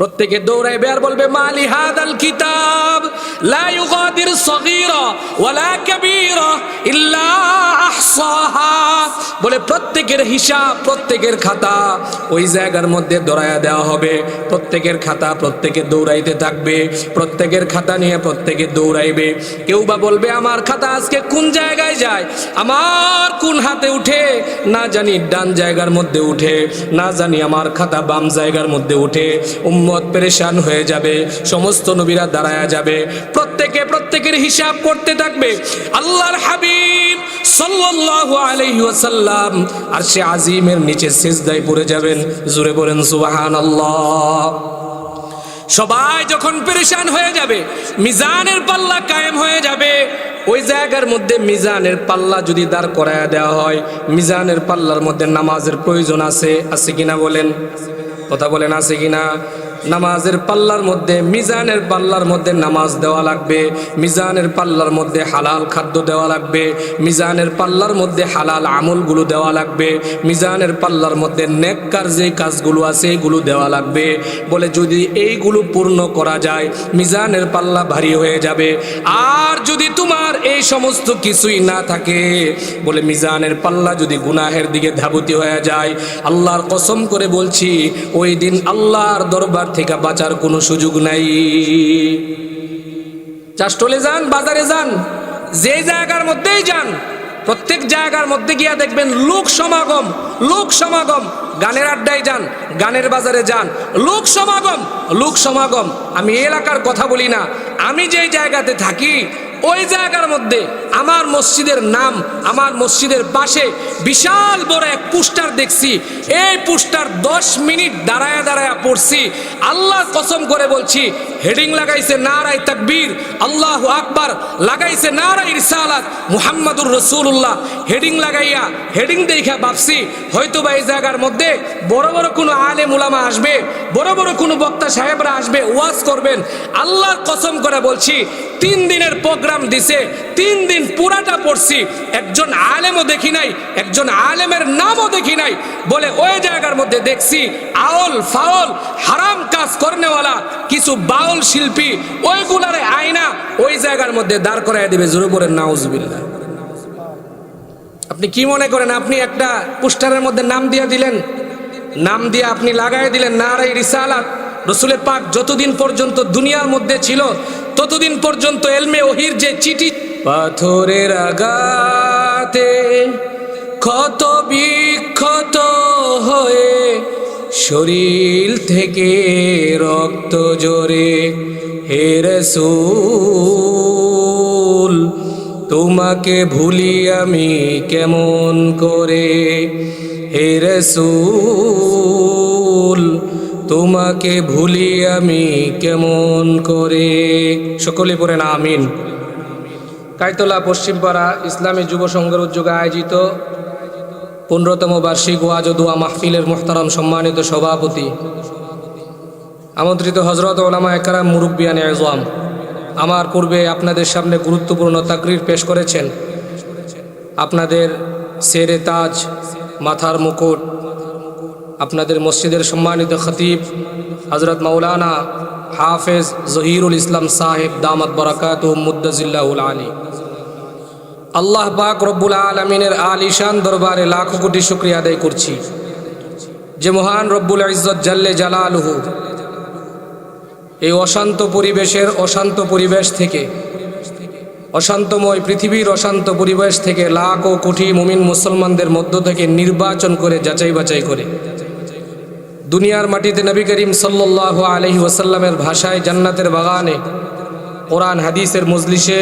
প্রত্যেকে দৌড়াইবে আর বলবে, মালি হাদাল কিতাব, লা ইউগাদির সগীরা ওয়ালা কাবীরা ইল্লা আহসাহা। বলে, প্রত্যেকের হিসাব, প্রত্যেকের খাতা ওই জায়গার মধ্যে দৌড়ায়া দেওয়া হবে। প্রত্যেকের খাতা প্রত্যেকে দৌড়াইতে থাকবে। প্রত্যেকের খাতা নিয়ে প্রত্যেকে দৌড়াইবে। কেউ বা বলবে, আমার খাতা আজকে কোন জায়গায় যায়? আমার কোন হাতে উঠে? না জানি ডান জায়গার মধ্যে উঠে, না জানি আমার খাতা বাম জায়গার মধ্যে উঠে। উম্মত পেরেশান হয়ে যাবে, সমস্ত নবীরা দাঁড়ায়া যাবে, প্রত্যেকে প্রত্যেকের হিসাব করতে থাকবে। আল্লাহর হাবিব সাল্লাল্লাহু আলাইহি ওয়াসাল্লাম আর সে আজিমের নিচে সিজদায় পড়ে যাবেন জুড়ে পড়েন সুবহানাল্লাহ। সবাই যখন পেরেশান হয়ে যাবে, মিজানের পাল্লা কায়েম হয়ে যাবে, ওই জায়গার মধ্যে মিজানের পাল্লা যদি দাঁড় করায়া দেওয়া হয়, মিজানের পাল্লার মধ্যে নামাজের প্রয়োজন আছে আছে কিনা বলেন? কথা বলেন, আছে কিনা? নামাজের পাল্লার মধ্যে, মিজানের পাল্লার মধ্যে নামাজ দেওয়া লাগবে। মিজানের পাল্লার মধ্যে হালাল খাদ্য দেওয়া লাগবে। মিজানের পাল্লার মধ্যে হালাল আমলগুলো দেওয়া লাগবে। মিজানের পাল্লার মধ্যে নেককার যে কাজগুলো আছে, এগুলো দেওয়া লাগবে। বলে যদি এইগুলো পূর্ণ করা যায়, মিজানের পাল্লা ভারী হয়ে যাবে। আর যদি তোমার এই সমস্ত কিছুই না থাকে, বলে মিজানের পাল্লা যদি গুনাহের দিকে ধাবতি হয়ে যায়, আল্লাহর কসম করে বলছি, ওই দিন আল্লাহর দরবার থেকে বাঁচার কোনো সুযোগ নাই। চাষটলে যান, বাজারে যান, যে জায়গার মধ্যেই যান, প্রত্যেক জায়গার মধ্যে গিয়া দেখবেন লোক সমাগম লোক সমাগম, গানের আড্ডায় যান, গানের বাজারে যান, লোক সমাগম লোক সমাগম। আমি এলাকার কথা বলি না, আমি যেই জায়গাতে থাকি ওই জায়গার মধ্যে আমার মসজিদের নাম, আমার মসজিদের পাশে বিশাল বড় এক পোস্টার দেখছি। এই পোস্টার দশ মিনিট দাঁড়ায়া দাঁড়ায়া পড়ছি। আল্লাহ কসম করে বলছি, হেডিং লাগাইছে নারাই তাকবীর, আল্লাহ আকবার, লাগাইছে নারাই রিসালাত মুহাম্মাদুর রসুল্লাহ হেডিং লাগাইয়া, হেডিং দেখা ভাবছি হয়তো বা এই জায়গার মধ্যে বড় বড় কোনো আলে মুলামা আসবে, বড় বড় কোনো বক্তা সাহেবরা আসবে, ওয়াজ করবেন। আল্লাহর কসম করে বলছি তিন দিনের প্রোগ্রাম দিছে, তিন দিন পুরাটা পড়ছি, একজন আলেমও দেখি নাই, একজন আলেমের নামও দেখি নাই, বলে ওই জায়গার মধ্যে দেখছি আউল ফাউল, হারাম কাজ করনেওয়ালা, কিছু বাউল শিল্পী, ওইগুলারে আয়না, ওই জায়গার মধ্যে দাঁড় করাই দেবে, জোরে পড়ে নাউজবিল্লাহ। আপনি কি মনে করেন, আপনি একটা পোস্টারের মধ্যে নাম দিয়ে দিলেন? নাম দিয়ে আপনি লাগাই দিলেন নারাই রিসালাত। রসুলে পাক যতদিন পর্যন্ত দুনিয়ার মধ্যে ছিল, ততদিন পর্যন্ত এলমে ওহির যে চিঠি, পাথরের আগাতে ক্ষত বিক্ষত হয়ে শরীর থেকে রক্ত জোরে হে রসূল, তোমাকে ভুলি আমি কেমন করে? হে রসূল তোমাকে ভুলি আমি কেমন করে? সকলে পড়েন আমিন। কাইতলা পশ্চিমপাড়া ইসলামী যুব সংঘের উদ্যোগে আয়োজিত পনেরোতম বার্ষিক ওয়াজ দোয়া মাহফিলের মোহতারাম সম্মানিত সভাপতি, আমন্ত্রিত হজরত ওলামা একরাম মুরব্বিয়ান আজম আমার পূর্বে আপনাদের সামনে গুরুত্বপূর্ণ তাকরির পেশ করেছেন। আপনাদের সেরে তাজ, মাথার মুকুট আপনাদের মসজিদের সম্মানিত খতিব হজরত মৌলানা হাফেজ জহিরুল ইসলাম সাহেব, দামত বরাকাত মুদ্দাজিল্লাহুল আলী। আল্লাহ পাক রব্বুল আলমিনের আলিশান দরবারে লাখো কোটি শুক্রিয়া আদায় করছি। যে মহান রব্বুল ইজ্জত জাল্লে জালালহু এই অশান্ত পরিবেশের অশান্ত পরিবেশ থেকে, অশান্তময় পৃথিবীর অশান্ত পরিবেশ থেকে লাখ ও কোটি মুমিন মুসলমানদের মধ্য থেকে নির্বাচন করে যাচাই বাছাই করে। দুনিয়ার মাটিতে নবী করিম সাল্লাহ আলহি ওসাল্লামের ভাষায় জান্নাতের বাগানে কোরআন, হাদিসের মজলিসে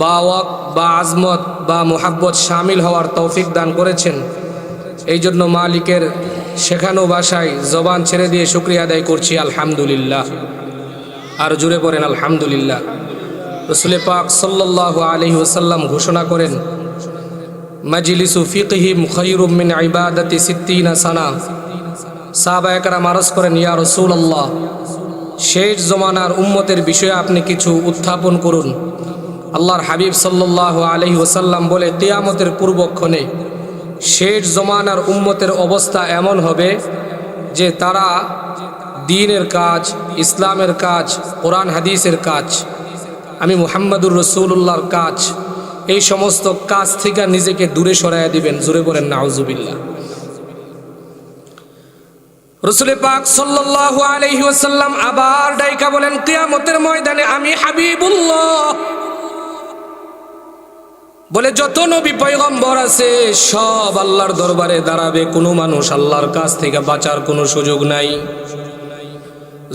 বা ওয়াক বা আজমত বা মোহাব্বত সামিল হওয়ার তৌফিক দান করেছেন। এই জন্য মালিকের শেখানো ভাষায় জবান ছেড়ে দিয়ে শুক্রিয়া আদায় করছি, আলহামদুলিল্লাহ। আর জুড়ে পড়েন, আলহামদুলিল্লাহ। রসুলে পাক সাল্লাহ আলহি ওসাল্লাম ঘোষণা করেন, মজলিসু ফিকহিম খৈরুম মিন ইবাদতি সিদ্দিনা সানা। সাহাবা একরাম আরজ করেন, ইয়া রসুল আল্লাহ শেষ জমানার উম্মতের বিষয়ে আপনি কিছু উত্থাপন করুন। আল্লাহর হাবিব সাল্লাহ আলহি ওসাল্লাম বলে, কেয়ামতের পূর্বক্ষণে শেষ জমানার উম্মতের অবস্থা এমন হবে যে তারা দিনের কাজ, ইসলামের কাজ, কোরআন, হাদিসের কাজ, আমি মুহাম্মাদুর রসুল্লাহর কাজ, এই সমস্ত কাজ থেকে নিজেকে দূরে সরাইয়া দিবেন। জুড়ে বলেন, নাউজুবিল্লাহ। রসুল পাক সাল্লাল্লাহু আলাইহি ওয়াসাল্লাম আবার ডাইকা বলেন, কিয়ামতের ময়দানে আমি হাবিবুল্লাহ। বলে, যত নবী পয়গম্বর আছে, সব আল্লাহর দরবারে দাঁড়াবে। কোনো মানুষ আল্লাহর কাছ থেকে বাঁচার কোনো সুযোগ নাই।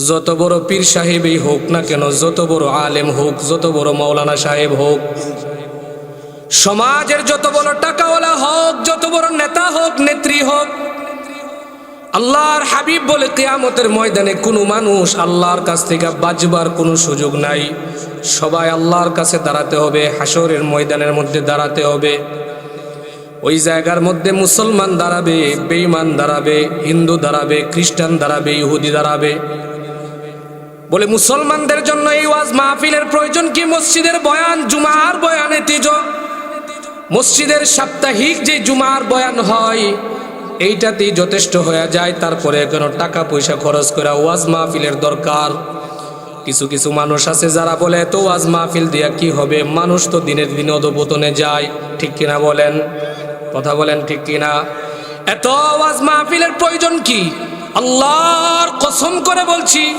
যত বড় পীর সাহেবই হোক না কেন, যত বড় আলেম হোক, যত বড় মৌলানা সাহেব হোক, সমাজের যত বড় টাকাওয়ালা হোক, যত বড় নেতা হোক, নেত্রী হোক আল্লাহর হাবিব বলে কেয়ামতের ময়দানে কোনো মানুষ আল্লাহর কাছ থেকে বাঁচবার কোনো সুযোগ নাই। সবাই আল্লাহর কাছে দাঁড়াতে হবে হাসরের ময়দানের মধ্যে দাঁড়াতে হবে। ওই জায়গার মধ্যে মুসলমান দাঁড়াবে, বেঈমান দাঁড়াবে, হিন্দু দাঁড়াবে, খ্রিস্টান দাঁড়াবে, ইহুদি দাঁড়াবে। বলে মুসলমানদের জন্য এই ওয়াজ মাহফিলের প্রয়োজন কি? মসজিদের বয়ান জুমার বয়ানে তিজ। মসজিদের সাপ্তাহিক যে জুমার বয়ান হয় এইটাতেই যথেষ্ট হয়ে যায়, তারপরে কোনো টাকা পয়সা খরচ করা ওয়াজ মাহফিলের দরকার। কিছু কিছু মানুষ আছে যারা বলে, তো ওয়াজ মাহফিল দিয়া কি হবে? মানুষ তো দিনের দিনে অধপতনে যায়। ঠিক কিনা বলেন? কথা বলেন ঠিক কিনা? এত ওয়াজ মাহফিলের প্রয়োজন কি? আল্লাহর কসম করে বলছি,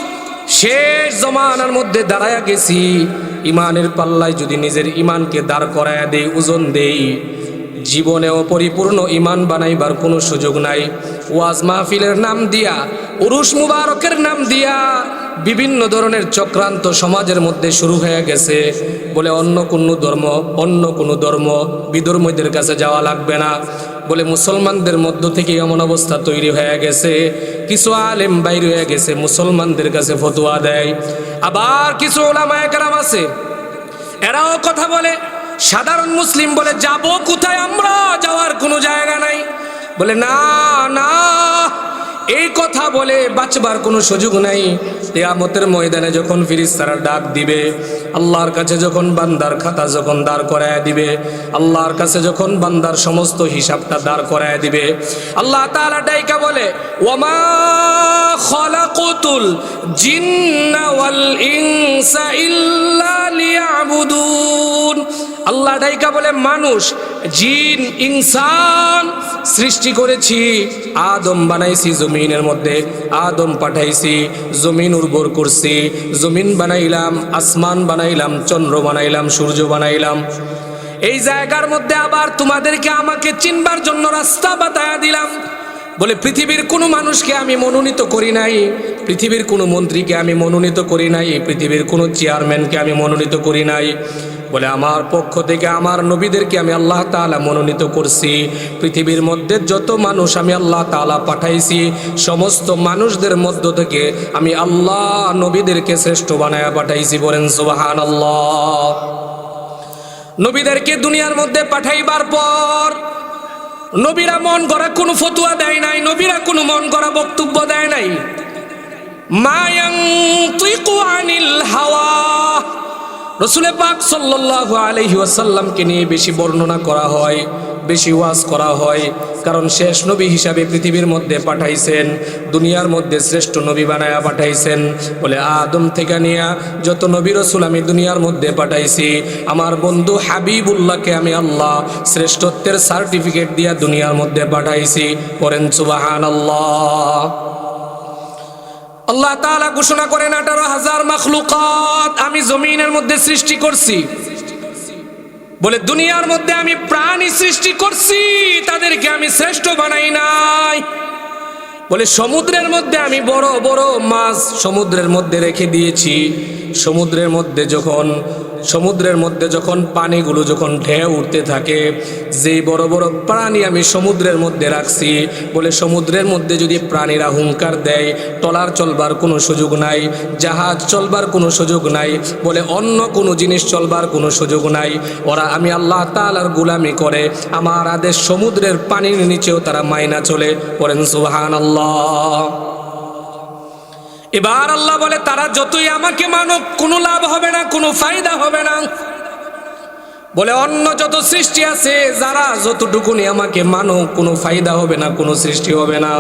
শেষ জমানার মধ্যে দাঁড়ায়া গেছি। ইমানের পাল্লায় যদি নিজের ইমানকে দাঁড় করায়া দেই, ওজন দেই জীবনেও পরিপূর্ণ ইমান বানাইবার কোনো সুযোগ নাই। ওয়াজ মাহফিলের নাম দিয়া উরুস মুবারকের নাম দিয়া বিভিন্ন ধরনের চক্রান্ত সমাজের মধ্যে শুরু হয়ে গেছে। বলে অন্য কোনো ধর্ম, অন্য কোনো ধর্ম বিধর্মীদের কাছে যাওয়া লাগবে না। বলে মুসলমানদের মধ্য থেকে এমন অবস্থা তৈরি হয়ে গেছে। কিছু আলেম বাইর হয়ে গেছে, মুসলমানদের কাছে ফতুয়া দেয়। আবার কিছু ওলামায় কারাম আছে, এরাও কথা বলে সাধারণ মুসলিম বলে যাব কোথায়? আমরা যাওয়ার কোনো জায়গা নাই। বলে না না। এই কথা বলে বাঁচবার কোনো সুযোগ নাই। তেয়ামতের ময়দানে যখন ফিরিস্তারা ডাক দিবে, আল্লাহর কাছে যখন বান্দার খাতা যখন দাঁড় করায় দিবে, আল্লাহর কাছে যখন বান্দার সমস্ত হিসাবটা দাঁড় করায় দিবে, আল্লাহ তাআলা ডাইকা বলে ওমা ইনসা আল্লাহ ডাইকা বলে, মানুষ, জিন, ইনসান সৃষ্টি করেছি, আদম বানাইছি জমিনের মধ্যে আদম পাঠাইছি জমিন উর্বর করছি, জমিন বানাইলাম, আসমান বানাইলাম, চন্দ্র বানাইলাম, সূর্য বানাইলাম। এই জায়গার মধ্যে আবার তোমাদেরকে আমাকে চিনবার জন্য রাস্তা বাতায়া দিলাম। বলে, পৃথিবীর কোনো মানুষকে আমি মনোনীত করি নাই, পৃথিবীর কোনো মন্ত্রীকে আমি মনোনীত করি নাই, পৃথিবীর কোনো চেয়ারম্যানকে আমি মনোনীত করি নাই। বলে, আমার পক্ষ থেকে আমার নবীদেরকে আমি আল্লাহ তাআলা মনোনীত করছি। পৃথিবীর মধ্যে যত মানুষ আমি আল্লাহ তাআলা পাঠাইছি, সমস্ত মানুষদের মধ্য থেকে আমি আল্লাহ নবীদেরকে শ্রেষ্ঠ বানায়া পাঠাইছি বলেন সুবাহান আল্লাহ নবীদেরকে দুনিয়ার মধ্যে পাঠাইবার পর নবীরা মন করা কোনো ফতুয়া দেয় নাই, নবীরা কোনো মন করা বক্তব্য দেয় নাই। মায়াং তুইকু আনিল হাওয়া। রসুলে পাক সাল্লাল্লাহু আলাইহি ওয়াসাল্লামকে নিয়ে বেশি বর্ণনা করা হয়, বেশি ওয়াজ করা হয়, কারণ শেষ নবী হিসাবে পৃথিবীর মধ্যে পাঠাইছেন, দুনিয়ার মধ্যে শ্রেষ্ঠ নবী বানায়া পাঠাইছেন। বলে, আদম থেকে নিয়ে যত নবী রসুল আমি দুনিয়ার মধ্যে পাঠাইছি, আমার বন্ধু হাবিবুল্লাহকে আমি আল্লাহ শ্রেষ্ঠত্বের সার্টিফিকেট দিয়া দুনিয়ার মধ্যে পাঠাইছি। করেন সুবাহান আল্লাহ আল্লাহ তালা ঘোষণা করেন, আঠারো হাজার মখলুকাত আমি জমিনের মধ্যে সৃষ্টি করছি। বলে, দুনিয়ার মধ্যে আমি প্রাণী সৃষ্টি করছি, তাদেরকে আমি শ্রেষ্ঠ বানাই নাই। বলে, সমুদ্রের মধ্যে আমি বড় বড় মাছ সমুদ্রের মধ্যে রেখে দিয়েছি। সমুদ্রের মধ্যে যখন সমুদ্রের মধ্যে যখন পানিগুলো যখন ঢেউ উঠতে থাকে, যেই বড় বড় প্রাণী আমি সমুদ্রের মধ্যে রাখছি বলে সমুদ্রের মধ্যে যদি প্রাণীরা হুঙ্কার দেয়, টলার চলবার কোনো সুযোগ নাই, জাহাজ চলবার কোনো সুযোগ নাই, বলে অন্য কোনো জিনিস চলবার কোনো সুযোগ নাই, ওরা আমি আল্লাহ তালার গুলামি করে, আমার আদেশ সমুদ্রের পানির নিচেও তারা মাইনা চলে পড়েন সুহান আল্লাহ এবার আল্লাহ বলে, তারা যতই আমাকে মানব কোনো লাভ হবে না, কোনো ফায়দা হবে না। বলে, অন্য যত সৃষ্টি আছে, যারা যতটুকুনি আমাকে মানো কোনো ফায়দা হবে না, কোনো সৃষ্টি হবে না।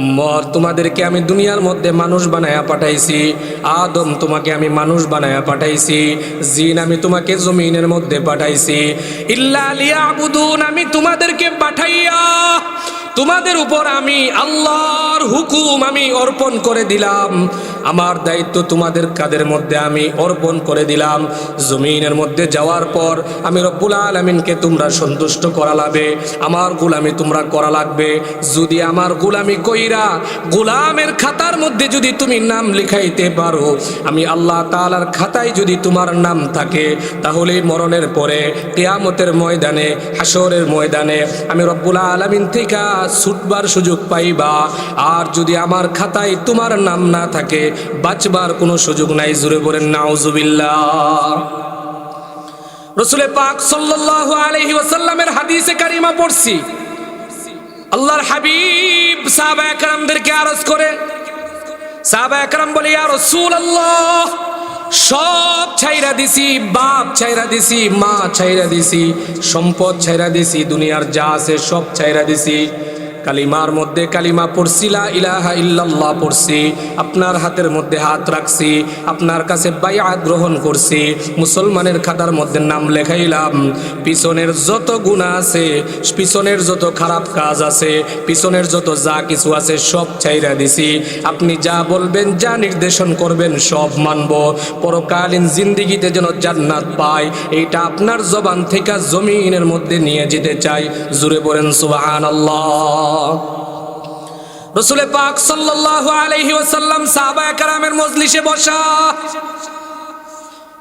উম্মর, তোমাদেরকে আমি দুনিয়ার মধ্যে মানুষ বানায়া পাঠাইছি। আদম, তোমাকে আমি মানুষ বানায়া পাঠাইছি। জিন, আমি তোমাকে জমিনের মধ্যে পাঠাইছি। ইল্লা লিয়াবুদুন, আমি তোমাদেরকে পাঠাইয়া তোমাদের উপর আমি আল্লাহর হুকুম আমি অর্পণ করে দিলাম। আমার দায়িত্ব তোমাদের কাদের মধ্যে আমি অর্পণ করে দিলাম। জমিনের মধ্যে যাওয়ার পর আমি রব্বুল আলমিনকে তোমরা সন্তুষ্ট করা লাগবে। আমার গুলামি তোমরা করা লাগবে। যদি আমার গুলামি কইরা গুলামের খাতার মধ্যে যদি তুমি নাম লিখাইতে পারো, আমি আল্লাহ তাআলার খাতায় যদি তোমার নাম থাকে, তাহলে মরণের পরে, কেয়ামতের ময়দানে হাসরের ময়দানে আমি রব্বুল আলমিন থেকে ছুটবার সুযোগ পাইবা। আর যদি আমার খাতায় তোমার নাম না থাকে, বাঁচবার কোনো সুযোগ নাই। জুড়ে বলেন, নাউজুবিল্লাহ। রসুলে পাক সাল্লাল্লাহু আলাইহি ওয়াসাল্লামের হাদিসে কারিমা পড়ছি। আল্লাহর হাবিব সাহাবা একরামদেরকে আরজ করে সাহাবা একরাম বলে, ইয়া রাসূলুল্লাহ! সব ছাইরা দিছি, বাপ ছাইরা দিছি, মা ছাইরা দিছি, সম্পদ ছাইরা দিছি, দুনিয়ার যা আছে সব ছাইরা দিছি। কালিমার মধ্যে কালিমা পড়ছি, লা ইলাহা ইল্লাল্লাহ পড়ছি, আপনার হাতের মধ্যে হাত রাখছি, আপনার কাছে বাইআত গ্রহণ করছি, মুসলমানের খাতার মধ্যে নাম লেখাইলাম, পিছনের যত গুণা আছে, পিছনের যত খারাপ কাজ আছে, পিছনের যত যা কিছু আছে সব চাইরা দিছি, আপনি যা বলবেন, যা নির্দেশন করবেন সব মানব, পরকালীন জিন্দিগিতে যেন জান্নাত পায় এইটা আপনার জবান থেকে জমিনের মধ্যে নিয়ে যেতে চাই, জুড়ে বলেন সুবহানাল্লাহ। রসুলে পাক সাল্লাল্লাহু আলাইহি ওসাল্লাম সাহাবা একরামের মজলিসে বসা।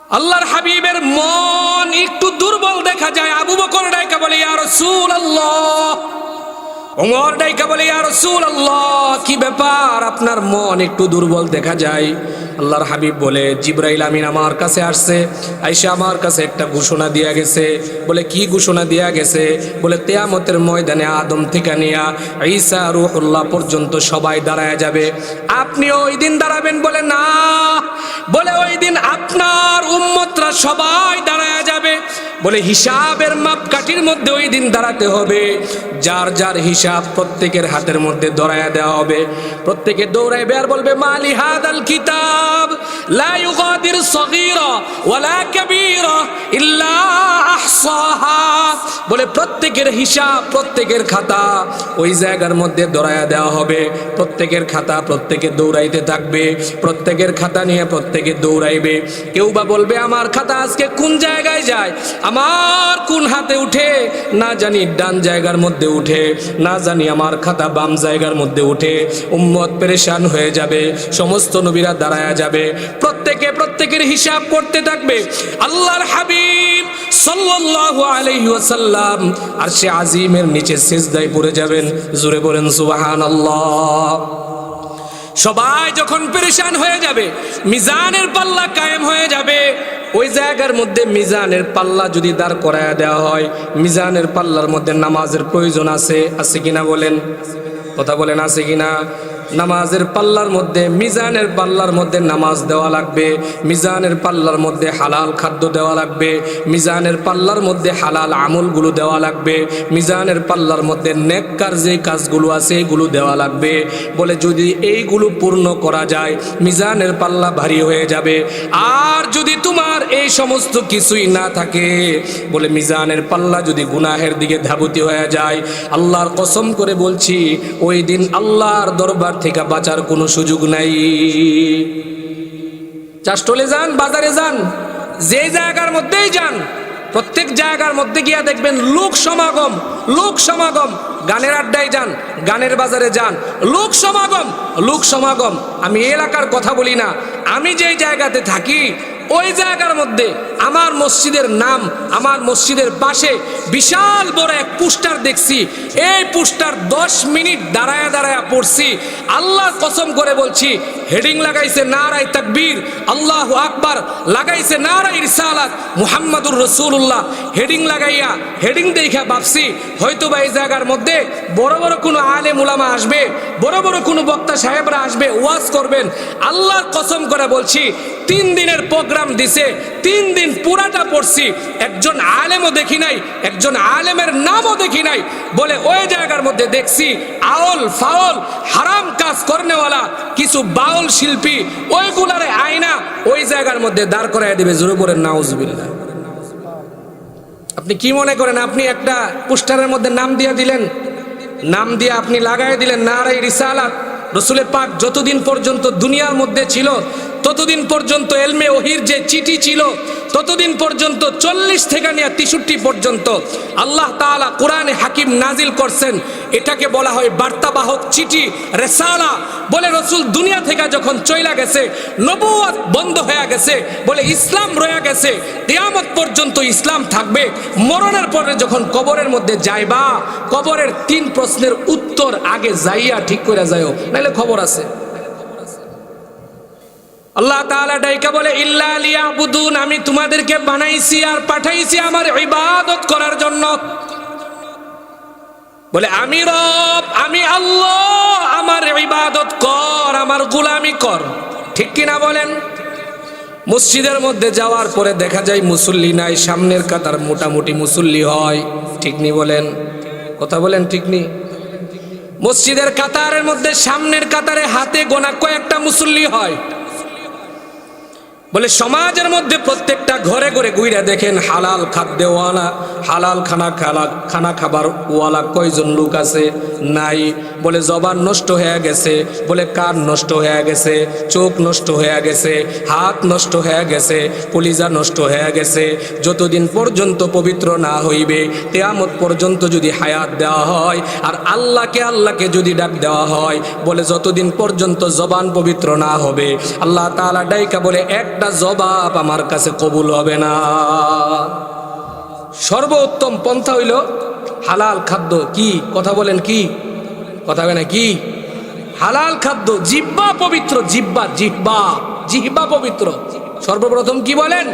আল্লাহর হাবিবের মন একটু দুর্বল দেখা যায়। আবু বকর ডাইকা বলে, ইয়া রাসূলুল্লাহ। ওমর ডাইকা বলে আর রসুল আল্লাহ কি ব্যাপার? আপনার মন একটু দুর্বল দেখা যায়। আল্লাহর হাবিব বলে, জিব্রাইল আমিন আমার কাছে আসছে। আইসা আমার কাছে একটা ঘোষণা দিয়া গেছে। বলে, কি ঘোষণা দিয়া গেছে? বলে তেয়ামতের ময়দানে আদম থেকে নিয়া ঈসা রুহুল্লাহ পর্যন্ত সবাই দাঁড়ায় যাবে। আপনি ওই দিন দাঁড়াবেন বলে না। বলে ওই দিন আপনার উম্মতরা সবাই দাঁড়ায় যাবে। বলে হিসাবের মাপকাঠির মধ্যে ওই দিন দাঁড়াতে হবে। যার যার হিসাব প্রত্যেকের হাতের মধ্যে দৌড়াইয়া দেওয়া হবে। প্রত্যেকে দৌড়াইবে আর বলবে, মালি হাদাল কিতাব, লা ইউগাদির সগীরা ওয়ালা কাবীরা ইল্লা আহসাহা। বলে প্রত্যেকের হিসাব, প্রত্যেকের খাতা ওই জায়গার মধ্যে দৌড়াইয়া দেওয়া হবে। প্রত্যেকের খাতা প্রত্যেকে দৌড়াইতে থাকবে, প্রত্যেকের খাতা নিয়ে প্রত্যেকে দৌড়াইবে। কেউ বা বলবে, আমার খাতা আজকে কোন জায়গায় যায়? আমার কোন হাতে উঠে? না জানি ডান জায়গার মধ্যে উঠে, না জানি আমার খাতা বাম জায়গার মধ্যে উঠে। উম্মত পেরেশান হয়ে যাবে, সমস্ত নবীরা দাঁড়ায়া যাবে। প্রত্যেকে প্রত্যেকের হিসাব করতে থাকবে। আল্লাহর হাবিব সাল্লাল্লাহু আলাইহি ওয়াসাল্লাম আর সে আজিমের নিচে সিজদায় পড়ে যাবেন। জোরে বলেন, সুবহানাল্লাহ। সবাই যখন পেরেশান হয়ে যাবে, মিজানের পাল্লা কায়েম হয়ে যাবে, ওই জায়গার মধ্যে মিজানের পাল্লা যদি দাঁড় করায় দেওয়া হয়, মিজানের পাল্লার মধ্যে নামাজের প্রয়োজন আছে আছে কিনা বলেন? কথা বলেন, আছে কিনা? নামাজের পাল্লার মধ্যে, মিজানের পাল্লার মধ্যে নামাজ দেওয়া লাগবে, মিজানের পাল্লার মধ্যে হালাল খাদ্য দেওয়া লাগবে, মিজানের পাল্লার মধ্যে হালাল আমলগুলো দেওয়া লাগবে, মিজানের পাল্লার মধ্যে নেককার যে কাজগুলো আছে এগুলো দেওয়া লাগবে। বলে যদি এইগুলো পূর্ণ করা যায়, মিজানের পাল্লা ভারী হয়ে যাবে। আর যদি তোমার এই সমস্ত কিছুই না থাকে, বলে মিজানের পাল্লা যদি গুনাহের দিকে ধাবতি হয়ে যায়, আল্লাহর কসম করে বলছি, ওই দিন আল্লাহর দরবার থেকে বাঁচার কোনো সুযোগ নাই। চাষটলে যান, বাজারে যান, যে জায়গার মধ্যেই যান, প্রত্যেক জায়গার মধ্যে গিয়া দেখবেন লোক সমাগম লোক সমাগম, গানের আড্ডায় যান, গানের বাজারে যান, লোক সমাগম লোক সমাগম। আমি এলাকার কথা বলি না, আমি যেই জায়গাতে থাকি ওই জায়গার মধ্যে আমার মসজিদের নাম, আমার মসজিদের পাশে বিশাল বড় এক পোস্টার দেখছি। এই পোস্টার দশ মিনিট দাঁড়ায়া দাঁড়ায়া পড়ছি। আল্লাহ কসম করে বলছি, হেডিং লাগাইছে নারাই তাকবীর, আল্লাহ আকবার, লাগাইছে নারাই রিসালাত মুহাম্মাদুর রসুল্লাহ হেডিং লাগাইয়া, হেডিং দেখা ভাবছি হয়তো বা এই জায়গার মধ্যে বড় বড় কোনো আলে মুলামা আসবে, বড় বড় কোনো বক্তা সাহেবরা আসবে, ওয়াজ করবেন। আল্লাহর কসম করে বলছি তিন দিনের প্রোগ্রাম দিছে, তিন দিন পুরাটা পড়ছি, একজন আলেমও দেখি নাই, একজন আলেমের নামও দেখি নাই, বলে ওই জায়গার মধ্যে দেখছি আউল ফাউল, হারাম কাজ করনেওয়ালা, কিছু বাউল শিল্পী, ওইগুলারে আয়না, ওই জায়গার মধ্যে দাঁড় করাই দিবে, জোরে করে নাউজবিল্লাহ। আপনি কি মনে করেন, আপনি একটা পোস্টারের মধ্যে নাম দিয়ে দিলেন, নাম দিয়ে আপনি লাগাই দিলেন নারাই রিসালাত, রসুলের পাক যতদিন পর্যন্ত দুনিয়ার মধ্যে ছিল ততদিন পর্যন্ত এলমে ওহির যে চিঠি ছিল, ততদিন পর্যন্ত চল্লিশ থেকে নিয়ে তেষট্টি পর্যন্ত আল্লাহ তাআলা কোরআনে হাকিম নাজিল করছেন। এটাকে বলা হয় বার্তাবাহক চিঠি, রেসালা। বলে রসুল দুনিয়া থেকে যখন চইলা গেছে নবুয়াত বন্ধ হয়ে গেছে, বলে ইসলাম রয়ে গেছে, কিয়ামত পর্যন্ত ইসলাম থাকবে। মরণের পরে যখন কবরের মধ্যে যাইবা, কবরের তিন প্রশ্নের উত্তর আগে যাইয়া ঠিক করে যাইও নাহলে খবর আছে। আল্লাহ তাআলা ডাইকা বলে, ইল্লা লিয়াবুদুন, আমি তোমাদেরকে বানাইছি আর পাঠাইছি আমার ইবাদত করার জন্য। বলে, আমি রব, আমি আল্লাহ, আমার ইবাদত কর, আমার গোলামি কর। ঠিক কিনা বলেন? মসজিদের মধ্যে যাওয়ার পরে দেখা যায় মুসল্লি নাই, সামনের কাতার মোটামুটি মুসল্লি হয়। ঠিক নি বলেন? কথা বলেন ঠিক নি? মসজিদের কাতারের মধ্যে সামনের কাতারে হাতে গোনা কয়েকটা মুসল্লি হয়। বলে, সমাজের মধ্যে প্রত্যেকটা ঘরে ঘরে গুইরা দেখেন হালাল খাদ্যওয়ালা, হালাল খানা খালা, খানা খাবার ওয়ালা কয়জন লোক আছে? নাই। বলে, জবান নষ্ট হয়ে গেছে। বলে, কান নষ্ট হয়ে গেছে, চোখ নষ্ট হয়ে গেছে, হাত নষ্ট হয়ে গেছে, কলিজা নষ্ট হয়ে গেছে। যতদিন পর্যন্ত পবিত্র না হইবে তেয়ামত পর্যন্ত যদি হায়াত দেওয়া হয়, আর আল্লাহকে আল্লাহকে যদি ডাক দেওয়া হয়, বলে, যতদিন পর্যন্ত জবান পবিত্র না হবে, আল্লাহ তাআলা ডাইকা বলে একটা জবাব আমার কাছে কবুল হবে না। সর্বোত্তম পন্থা হইল হালাল খাদ্য। কি? কথা বলেন কি? কথা বলে না কি? হালাল খাদ্য জিব্বা পবিত্র জিব্বা জিব্বা জিহ্বা পবিত্র। সর্বপ্রথম কি বলেন?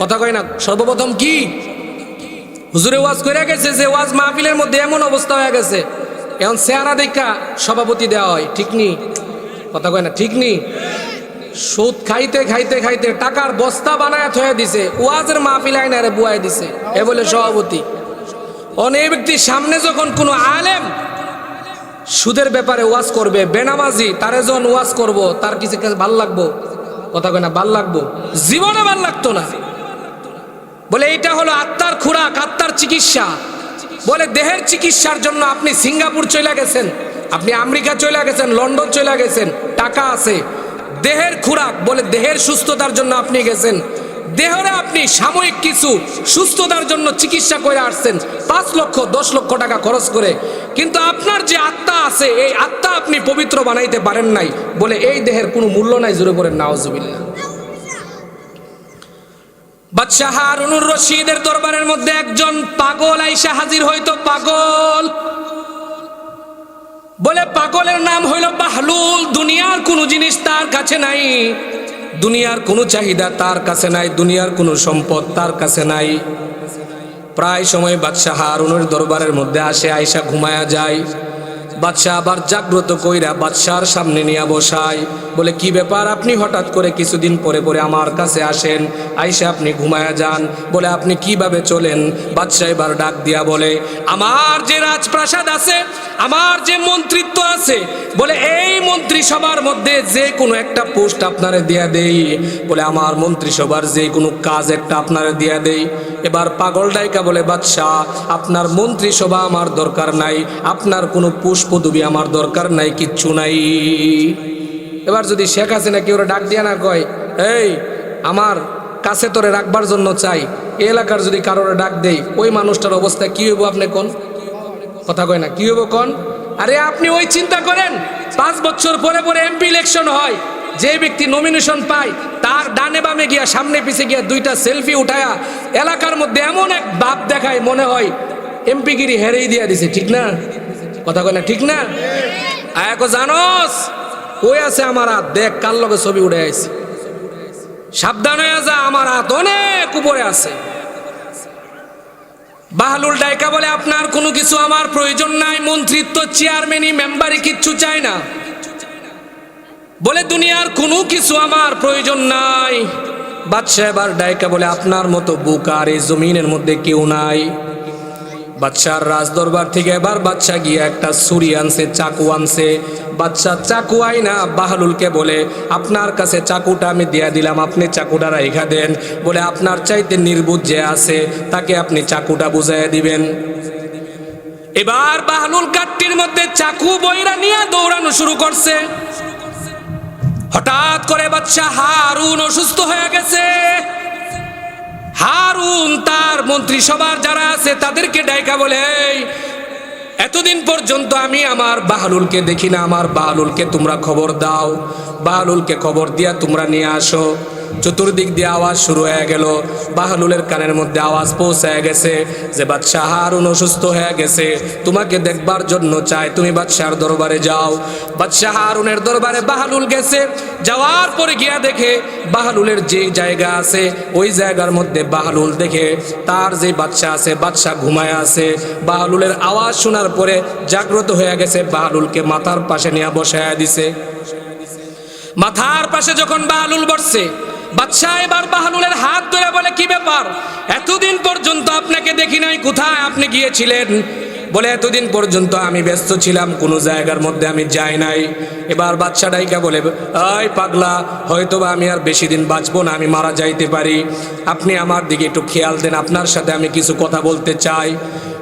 কথা কয় না, সর্বপ্রথম কি? হুজুরে ওয়াজ করে গেছে যে ওয়াজ মাহফিলের মধ্যে এমন অবস্থা হয়ে গেছে। এখন চেহারা দেখা সভাপতি দেওয়া হয়, ঠিক নি? কথা কয় না, ঠিক নি? সুদ খাইতে খাইতে খাইতে টাকার বস্তা বানায় থয়ে দিছে, ওয়াজের মাহফিল আইনারে বুয়াই দিছে। এ বলে সভাপতি অনেক ব্যক্তি সামনে যখন কোনো আলেম সুদের ব্যাপারে ওয়াজ করবে, বেনামাজি, তারে যখন ওয়াজ করব, তার কাছে ভালো লাগবো? কথা কয় না, ভালো লাগবো? জীবনে ভালো লাগতো না। বলে এটা হলো আত্মার খুরাক, আত্মার চিকিৎসা। বলে, দেহের চিকিৎসার জন্য আপনি সিঙ্গাপুর চলে গেছেন, আপনি আমেরিকা চলে গেছেন, লন্ডন চলে গেছেন, টাকা আছে। দেহের খুরাক, বলে দেহের সুস্থতার জন্য আপনি গেছেন। দেহরে আপনি সাময়িক কিছু সুস্থতার জন্য চিকিৎসা করে আসছেন, পাঁচ লক্ষ, দশ লক্ষ টাকা খরচ করে। কিন্তু আপনার যে আত্মা আছে, এই আত্মা আপনি পবিত্র বানাইতে পারেন নাই, বলে এই দেহের কোনো মূল্য নাই, জোরে করে নাওজুবিল্লাহ বাদশাহ হারুনুর রশিদের দরবারের মধ্যে একজন পাগল আইসা হাজির হইতো, পাগল। বলে পাগলের নাম হইল বাহলুল, দুনিয়ার কোনো জিনিস তার কাছে নাই। দুনিয়ার কোনো চাহিদা তার কাছে নাই, দুনিয়ার কোনো সম্পদ তার কাছে নাই। প্রায় সময় বাদশাহ হারুনের দরবারের মধ্যে আসে আয়সা ঘুমায়া যায়। বাদশাহ আবার জাগ্রত কইরা বাদশার সামনে নিয়ে বসায়। বলে, কি ব্যাপার? আপনি হঠাৎ করে কিছুদিন পরে পরে আমার কাছে আসেন। আইসা আপনি ঘুমায়া যান। বলে, আপনি কীভাবে চলেন? বাদশাহ এবার ডাক দিয়া বলে, আমার যে রাজপ্রাসাদ আছে, আমার যে মন্ত্রিত্ব আছে, বলে, এই মন্ত্রিসভার মধ্যে যে কোনো একটা পোস্ট আপনারে দিয়া দেই। বলে, আমার মন্ত্রিসভার যে কোনো কাজ একটা আপনারে দিয়া দেই। এবার পাগল ডাইকা বলে, বাদশাহ, আপনার মন্ত্রিসভা আমার দরকার নাই। আপনার কোনো পুষ্প পদবি আমার দরকার নাই, কিচ্ছু নাই। এবার যদি শেখ হাসিনা কেউ ডাক দিয়া না কয়, এই, আমার কাছে তোরে রাখবার জন্য চাই এই এলাকার যদি কারোর ডাক দেই, ওই মানুষটার অবস্থা কি হইব আপনি কোন? কথা কয় না, কি হইব কোন? আরে আপনি ওই চিন্তা করেন, পাঁচ বছর পরে পরে এমপি ইলেকশন হয়, যে ব্যক্তি নমিনেশন পায়, তার ডানে বামে গিয়া, সামনে পিছে গিয়া দুইটা সেলফি উঠায়া, এলাকার মধ্যে এমন এক বাপ দেখায় মনে হয়, এমপি গিরি হেরেই দিয়া দিছে, ঠিক না? কথা কয় না, ঠিক না? আয়াকো জানোস ওই আছে আমার হাত? দেখ, কার লগে ছবি উঠে আইছে? সাবধান হয়ে যা, আমার হাত অনেক উপরে আছে। বাহালুল ডাইকা বলে, আপনার কোনো কিছু আমার প্রয়োজন নাই, মন্ত্রিত্ব চেয়ারম্যানই মেম্বারই কিচ্ছু চাই না। বলে, দুনিয়ার কোনো কিছু আমার প্রয়োজন নাই। বাদশাহ এবার ডাইকা বলে, আপনার মতো বুকার এই জমিনের মধ্যে কেউ নাই। বাচ্চার রাজ দরবার থেকে এবার বাচ্চা গিয়ে একটা ছুরি আনছে, চাকু আনছে। বাচ্চা চাকু আইনা বাহালুলকে বলে, আপনার কাছে চাকুটা আমি দিয়া দিলাম, আপনি চাকুটা রেখা দেন। বলে, আপনার চাইতে নির্বুধ যে আছে, তাকে আপনি চাকুটা বুঝাইয়া দিবেন। এবার বাহলুল কাটটির মধ্যে চাকু বইরা নিয়ে দৌড়ানো শুরু করছে। হঠাৎ করে বাচ্চা হারুন অসুস্থ হয়ে গেছে। হারুন তার মন্ত্রিসভার যারা আছে তাদেরকে ডাইকা বলে "এই, এতদিন পর্যন্ত আমি আমার বাহালুলকে দেখি না আমার বাহালুলকে তোমরা খবর দাও বাহালুলকে খবর দিয়া তোমরা নিয়ে আসো। চতুর্দিক দিয়ে আওয়াজ শুরু হয়ে গেল। বাহালুলের কানের মধ্যে আওয়াজ পৌঁছায় গেছে যে, বাদশাহ হারুন অসুস্থ হয়ে গেছে। তোমাকে দেখবার জন্য চাই। তুমি বাদশাহর দরবারে যাও। বাদশাহ হারুনের দরবারে বাহালুল গেছে। যাওয়ার পরে গিয়া দেখে বাহালুলের যে জায়গা আছে, ওই জায়গার মধ্যে বাহালুল দেখে তার যে বাচ্চা আছে বাচ্চা ঘুমায় আছে। বাহালুলের আওয়াজ শোনার পরে জাগ্রত হয়ে গেছে। বাহালুলকে মাথার পাশে নিয়ে বসায় দিছে। মাথার পাশে যখন বাহালুল বসছে বাদশাহ এবার বাহালুলের হাত ধরে বলে, কি ব্যাপার? এতদিন পর্যন্ত আপনাকে দেখি নাই, কোথায় আপনি গিয়েছিলেন? বলে, এতদিন পর্যন্ত আমি ব্যস্ত ছিলাম, কোনো জায়গার মধ্যে আমি যাই নাই। এবার বাচ্চা ডাইকা বলে আয় পাগলা হয়তো বা আমি আর বেশি দিন বাঁচবো না, আমি মারা যাইতে পারি। আপনি আমার দিকে একটু খেয়াল দেন, আপনার সাথে আমি কিছু কথা বলতে চাই।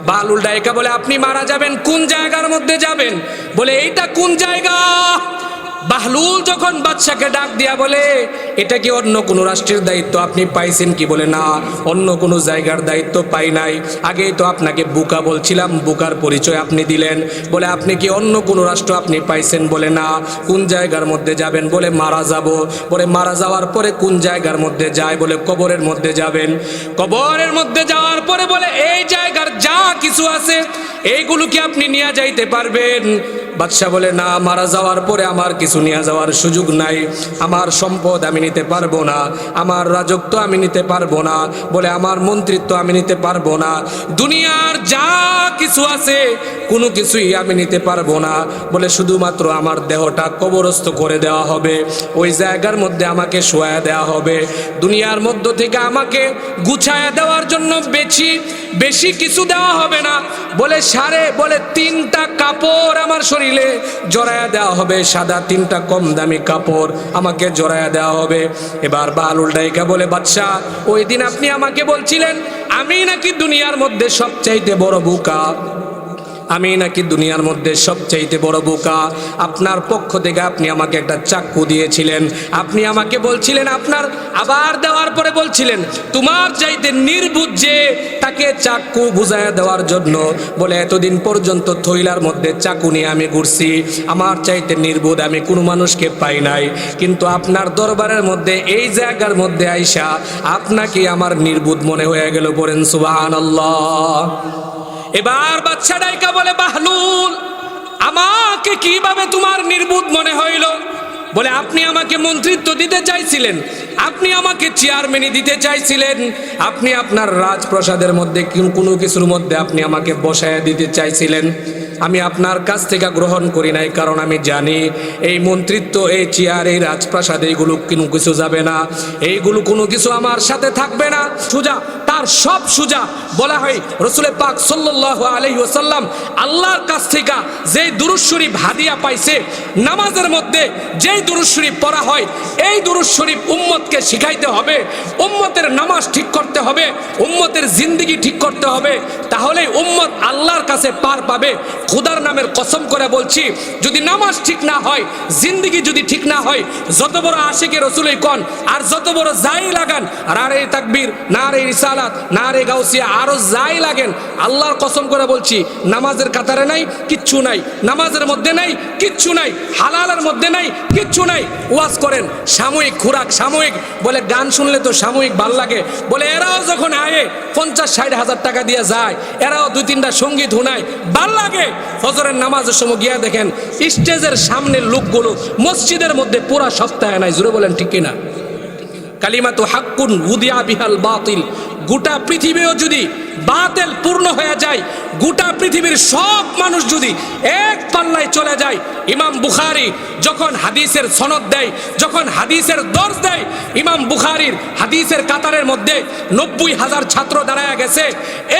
বালুল ডাইকা বলে, আপনি মারা যাবেন, কোন জায়গার মধ্যে যাবেন? বলে, এইটা কোন জায়গা? বাহলুল যখন বাদশাকে ডাক দিয়া বলে, এটা কি অন্য কোনো রাষ্ট্রের দায়িত্ব? আপনি পাইছেন কি? বলে, না, অন্য কোনো জায়গার দায়িত্ব পাই নাই। আগেই তো আপনাকে বুকা বলছিলাম, বুকার পরিচয় আপনি দিলেন। বলে, আপনি কি অন্য কোনো রাষ্ট্র আপনি পাইছেন? বলে, না, কোন জায়গার মধ্যে যাবেন? বলে, মারা যাব। বলে, মারা যাওয়ার পরে কোন জায়গার মধ্যে যায়? বলে, কবরের মধ্যে যাবেন। কবরের মধ্যে যাওয়ার পরে বলে, এই জায়গার যা কিছু আছে, এইগুলো কি আপনি নিয়ে যাইতে পারবেন? বাদশাহ বলে, না, মারা যাওয়ার পরে আমার কিছু নিয়ে যাওয়ার সুযোগ নাই। আমার সম্পদ আমি নিতে পারব না। আমার রাজত্ব আমি নিতে পারব না। বলে, আমার মন্ত্রিত্ব আমি নিতে পারব না। দুনিয়ার যা কিছু আছে, কোনো কিছুই আমি নিতে পারব না। বলে, শুধুমাত্র আমার দেহটা কবরস্থ করে দেওয়া হবে। ওই জায়গার মধ্যে আমাকে শোয়া দেওয়া হবে। দুনিয়ার মধ্য থেকে আমাকে গুছায়া দেওয়ার জন্য বেশি বেশি কিছু দেওয়া হবে না। বলে, সারে, বলে, তিনটা কাপড় আমার শরীরে জড়ায়া দেওয়া হবে সাদা তিনটা কম দামি কাপড় আমাকে জড়ায়া দেওয়া হবে। এবার বাল ডাইকা বলে বাদশাহ ওই দিন আপনি আমাকে বলছিলেন, আমি নাকি দুনিয়ার মধ্যে সবচাইতে বড় বুকা। আমি নাকি দুনিয়ার মধ্যে সবচাইতে বড় বোকা। আপনার পক্ষ থেকে আপনি আমাকে একটা চাক্কু দিয়েছিলেন। আপনি আমাকে বলছিলেন, আপনার আবার দেওয়ার পরে বলছিলেন, তোমার চাইতে নির্বুধ যে তাকে চাক্কু বুঝাইয়া দেওয়ার জন্য। বলে, এতদিন পর্যন্ত থইলার মধ্যে চাকু নিয়ে আমি ঘুরছি। আমার চাইতে নির্বুধ আমি কোনো মানুষকে পাই নাই। কিন্তু আপনার দরবারের মধ্যে, এই জায়গার মধ্যে আইসা আপনাকে আমার নির্বুধ মনে হয়ে গেল পড়েন সুবাহ এবার বাচ্চা ডাইকা বলে, বাহলুল, আমাকে কীভাবে তোমার নির্বুধ মনে হইল? বলে, আপনি আমাকে মন্ত্রিত্ব দিতে চাইছিলেন। আপনি আমাকে চেয়ারম্যানই দিতে চাইছিলেন। আপনি আপনার রাজপ্রাসাদের মধ্যে কোনো কিছুর মধ্যে আপনি আমাকে বসায় দিতে চাইছিলেন। আমি আপনার কাছ থেকে গ্রহণ করি নাই, কারণ আমি জানি এই মন্ত্রিত্ব, এই চেয়ার এই রাজপ্রাসাদ, এইগুলো কোনো কিছু যাবে না। এইগুলো কোনো কিছু আমার সাথে থাকবে না। সুজা তার সব সুজা বলা হয় রসুলের পাক সাল্লাহ আলহি ওসাল্লাম আল্লাহর কাছ থেকে যেই দুরুদ শরীফ হাদিয়া পাইছে, নামাজের মধ্যে যেই দুরুদ শরীফ পড়া হয়, এই দুরুদ শরীফ উম্মতকে শিখাইতে হবে, উম্মতের নামাজ ঠিক করতে হবে, উম্মতের জিন্দিগি ঠিক করতে হবে। তাহলেই উম্মত আল্লাহর কাছে পার পাবে। খুদার নামের কসম করে বলছি, যদি নামাজ ঠিক না হয়, জিন্দিগি যদি ঠিক না হয়, যত বড় আশেকে রসুলই কন, আর যত বড় যাই লাগান, আর এই তাকবীর, না রে না রে গাউসিয়া, আরও যাই লাগেন। আল্লাহর কসম করে বলছি, নামাজের কাতারে নাই, কিচ্ছু নাই। নামাজের মধ্যে নাই, কিচ্ছু নাই। হালালের মধ্যে নাই, কিচ্ছু নাই। ওয়াজ করেন, সাময়িক খুরাক, সাময়িক। বলে, গান শুনলে তো সাময়িক ভালো লাগে। বলে, এরাও যখন আয়ে, পঞ্চাশ, ষাট হাজার টাকা দিয়ে যায়, এরাও দুই তিনটা সংগীত হুনায় ভালো লাগে। ফজরের নামাজের সময় গিয়া দেখেন, স্টেজের সামনের লোকগুলো মসজিদের মধ্যে পুরা সপ্তাহে নাই। জুড়ে বলেন, ঠিক কিনা? কালিমা তো হাক্কুন উদিয়া বিহাল বাতিল। গোটা পৃথিবীও যদি বাতেল পূর্ণ হয়ে যায়। গোটা পৃথিবীর সব মানুষ যদি এক পাল্লায় চলে যায়, ইমাম বুখারি যখন হাদিসের সনদ দেয়, যখন হাদিসের দর্শ দেয়, ইমাম বুখারির হাদিসের কাতারের মধ্যে নব্বই হাজার ছাত্র দাঁড়ায় গেছে।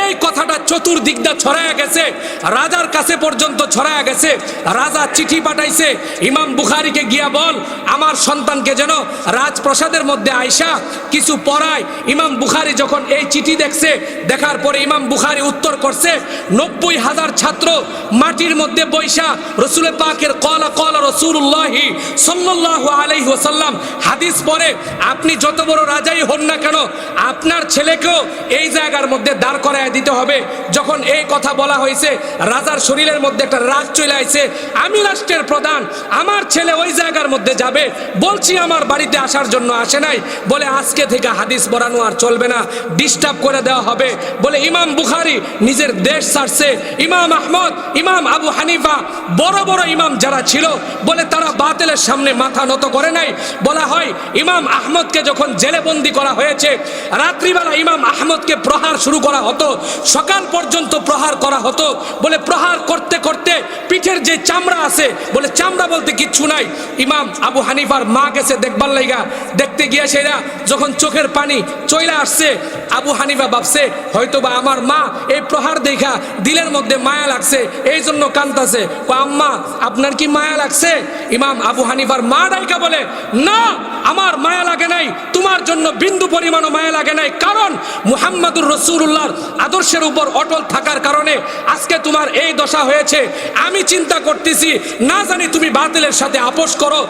এই কথাটা চতুর্দিকটা ছড়ায় গেছে। রাজার কাছে পর্যন্ত ছড়ায় গেছে। রাজা চিঠি পাঠাইছে, ইমাম বুখারিকে গিয়া বল, আমার সন্তানকে যেন রাজপ্রাসাদের মধ্যে আইসা কিছু পড়ায়। ইমাম বুখারি যখন এই চিঠি দেখছে, দেখার পরে ইমাম বুখারি উত্তর করছে, নব্বই হাজার ছাত্র মাটির মধ্যে বৈশা রসুলের পাকের কলা কলা রসুল্লাহি সাল্লাহ আলাইহি ওসাল্লাম হাদিস পরে আপনি যত বড় রাজাই হন না কেন, আপনার ছেলেকেও এই জায়গার মধ্যে দাঁড় করায় দিতে হবে। যখন এই কথা বলা হয়েছে, রাজার শরীরের মধ্যে একটা রাগ চলে আইছে আমি রাষ্ট্রের প্রধান, আমার ছেলে ওই জায়গার মধ্যে যাবে, বলছি আমার বাড়িতে আসার জন্য আসে নাই, বলে আজকে থেকে হাদিস পড়ানো আর চলবে না ডিস্টার্ব করে দেওয়া হবে বলে ইমাম বুখারি নিজের দেশ ছাড়ছে। ইমাম আহমদ, ইমাম আবু হানিফা, বড় বড় ইমাম যারা ছিল, বলে তারা বাতিলের সামনে মাথা নত করে নাই। বলা হয়, ইমাম আহমদকে যখন জেলে বন্দি করা হয়েছে, রাত্রিবেলা ইমাম আহমদকে প্রহার শুরু করা হতো, সকাল পর্যন্ত প্রহার করা হতো, বলে প্রহার করতে করতে পিঠের যে চামড়া আছে, বলে চামড়া বলতে কিচ্ছু নাই। ইমাম আবু হানিফার মা গেছে দেখবার লাইগা, দেখতে গিয়ে সেরা, যখন চোখের পানি চইলা আসছে, আবু হানিফা ভাবছে, হয়তো বা আমার মা এই প্রহার দেখা দিলের মধ্যে মায়া লাগছে, এই জন্য কান্দাছে। আম্মা, আপনার কি মায়া লাগছে? ইমাম আবু হানিফার মা ডাইকা বলে, না আমার মায়া লাগে নাই, তোমার জন্য বিন্দু পরিমাণও মায়া লাগে নাই। কারণ মুহাম্মাদুর রসুল্লাহর আদর্শের উপর অটল থাকার কারণে আজকে তোমার এই দশা হয়েছে। আমি চিন্তা করতেছি, না জানি তুমি বাতিলের সাথে আপোষ করো।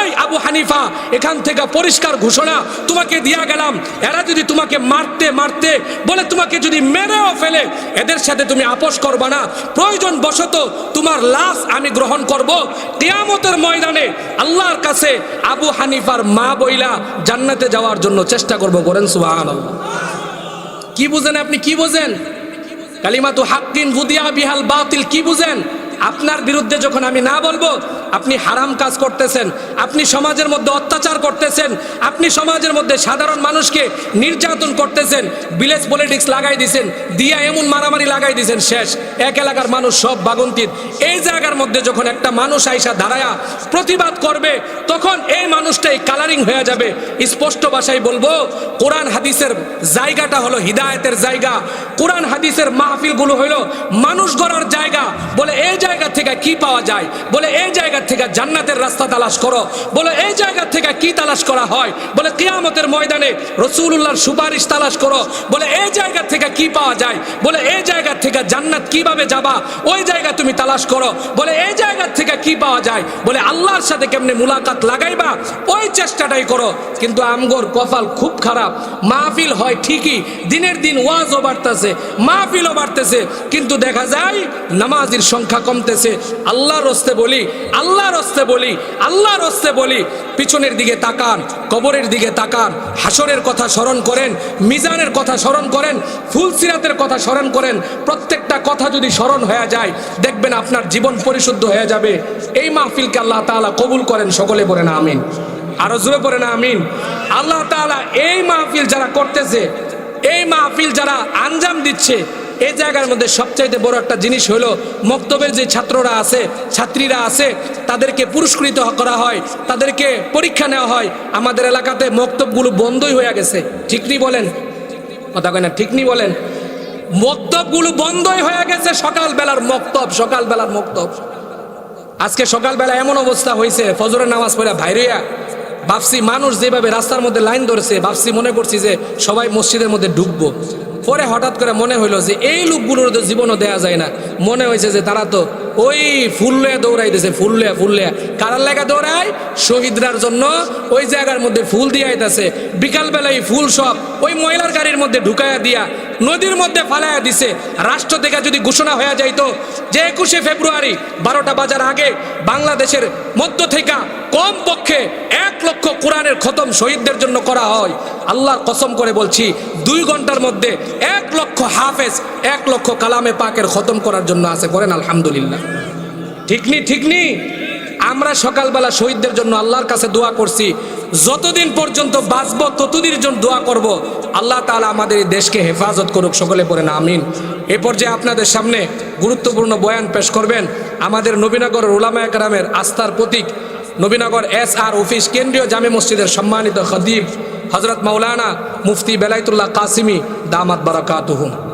এই আবু হানিফা, এখান থেকে পরিষ্কার ঘোষণা, তোমাকে দিয়া গেলাম। এরা যদি তোমাকে মারতে মারতে, বলে তোমাকে যদি মেরেও ফেলে, এদের সাথে তুমি আপোষ করবা না। প্রয়োজন বশত তোমার লাশ আমি গ্রহণ করব। তিয়ামতের ময়দানে আল্লাহর কাছে আবু হানিফার মা বইলা জান্নাতে যাওয়ার জন্য চেষ্টা করব করেন সুবাহান কি বুঝেন আপনি? কি বুঝেন? কালিমাতু হাক্কিন বুদিয়া বিহাল বাতিল, কি বুঝেন? আপনার বিরুদ্ধে যখন আমি না বলব, আপনি হারাম কাজ করতেছেন, আপনি সমাজের মধ্যে অত্যাচার করতেছেন, আপনি সমাজের মধ্যে সাধারণ মানুষকে নির্যাতন করতেছেন ভিলেজ পলিটিক্স লাগাই দিছেন, দিয়া এমন মারামারি লাগাই দিছেন, শেষ। এক এলাকার মানুষ সব বাগন্তির। এই জায়গার মধ্যে যখন একটা মানুষ আইসা দাঁড়ায়া প্রতিবাদ করবে, তখন এই মানুষটাই কালারিং হয়ে যাবে। স্পষ্ট ভাষায় বলব, কোরআন হাদিসের জায়গাটা হলো হিদায়তের জায়গা। কোরআন হাদিসের মাহফিলগুলো হলো মানুষ গড়ার জায়গা। বলে, এই জায়গা থেকে কি পাওয়া যায়? বলে, এই জায়গা থেকে জান্নাতের রাস্তা তালাশ করো। বলে, এই জায়গা থেকে কি তালাশ করা হয়? বলে, কিয়ামতের ময়দানে রসুল্লাহর সুপারিশ তালাশ করো। বলে, এই জায়গা থেকে কি পাওয়া যায়? বলে, এই জায়গা থেকে জান্নাত কীভাবে যাবা? ওই জায়গা তুমি তালাশ করো। বলে, এই জায়গা থেকে কি পাওয়া যায়? বলে, আল্লাহর সাথে কেমনে মুলাকাত লাগাইবা? ওই চেষ্টাটাই করো। কিন্তু আমগর কপাল খুব খারাপ। মাহফিল হয় ঠিকই, দিনের দিন ওয়াজও বাড়তেছে, মাহফিলও বাড়তেছে। কিন্তু দেখা যায়, নামাজের সংখ্যা কমতেছে আল্লাহর রস্তে বলি, আল্লাহর রস্তে বলি, আল্লাহর রস্তে বলি। পিছনের দিকে তাকান, কবরের দিকে তাকান, হাসরের কথা স্মরণ করেন, মিজানের কথা স্মরণ করেন, ফুলসিরাতের কথা স্মরণ করেন। প্রত্যেকটা কথা যদি স্মরণ হয়ে যায়, দেখবেন আপনার জীবন পরিশুদ্ধ হয়ে যাবে। এই মাহফিলকে আল্লাহ তাআলা কবুল করেন, সকলে পড়ে না, আমিন। আরও জোরে পড়ে না, আমিন। আল্লাহ তাআলা এই মাহফিল যারা করতেছে, এই মাহফিল যারা আঞ্জাম দিচ্ছে এই জায়গার মধ্যে সবচাইতে বড় একটা জিনিস হলো মক্তবের যে ছাত্ররা আছে, ছাত্রীরা আছে, তাদেরকে পুরস্কৃত করা হয়, তাদেরকে পরীক্ষা নেওয়া হয়। আমাদের এলাকাতে মক্তবগুলো বন্ধই হয়ে গেছে। ঠিক নি বলেন? কথা কয় না, ঠিক নি বলেন? মক্তবগুলো বন্ধই হয়ে গেছে সকালবেলার মক্তব সকালবেলার মক্তব। আজকে সকালবেলা এমন অবস্থা হয়েছে, ফজরের নামাজ পড়ে ভাইরিয়া ভাবছি মানুষ যেভাবে রাস্তার মধ্যে লাইন ধরেছে, ভাবছি মনে করছি যে সবাই মসজিদের মধ্যে ঢুকবো। পরে হঠাৎ করে মনে হইল যে এই লোকগুলোর তো জীবনও দেয়া যায় না। মনে হয়েছে যে তারা তো ওই ফুল লয়ে দৌড়াইতেছে ফুল লয়া ফুল লয়া কারার লেগা দৌড়ায়, শহীদরার জন্য ওই জায়গার মধ্যে ফুল দিয়ে আইতাছে। বিকালবেলায় ফুল সব ওই ময়লার গাড়ির মধ্যে ঢুকাইয়া দিয়া নদীর মধ্যে ফালাইয়া দিছে। রাষ্ট্র থেকে যদি ঘোষণা হয়ে যাইতো যে একুশে ফেব্রুয়ারি বারোটা বাজার আগে বাংলাদেশের মধ্য থেকে কম পক্ষে এক লক্ষ কোরআনের খতম শহীদদের জন্য করা হয়। আল্লাহর কসম করে বলছি, দুই ঘণ্টার মধ্যে এক লক্ষ হাফেজ, এক লক্ষ কালামে পাকের খতম করার জন্য আছে। করেন আলহামদুলিল্লাহ। ঠিকনি ঠিকনি আমরা সকালবেলা শহীদদের জন্য আল্লাহর কাছে দোয়া করছি। যতদিন পর্যন্ত বাঁচব, ততদিন জন্য দোয়া করব। আল্লাহ তাআলা আমাদের এই দেশকে হেফাজত করুক, সকলে পড়েন, আমিন। এ পর্যায়ে আপনাদের সামনে গুরুত্বপূর্ণ বয়ান পেশ করবেন। আমাদের নবীনগর ওলামা একরামের আস্থার প্রতীক নবীনগর এস আর অফিস, কেন্দ্রীয় জামে মসজিদের সম্মানিত খদিব হজরত মৌলানা মুফতি বেলাইতুল্লাহ কাসিমি, দামাত বারাকাতুহুম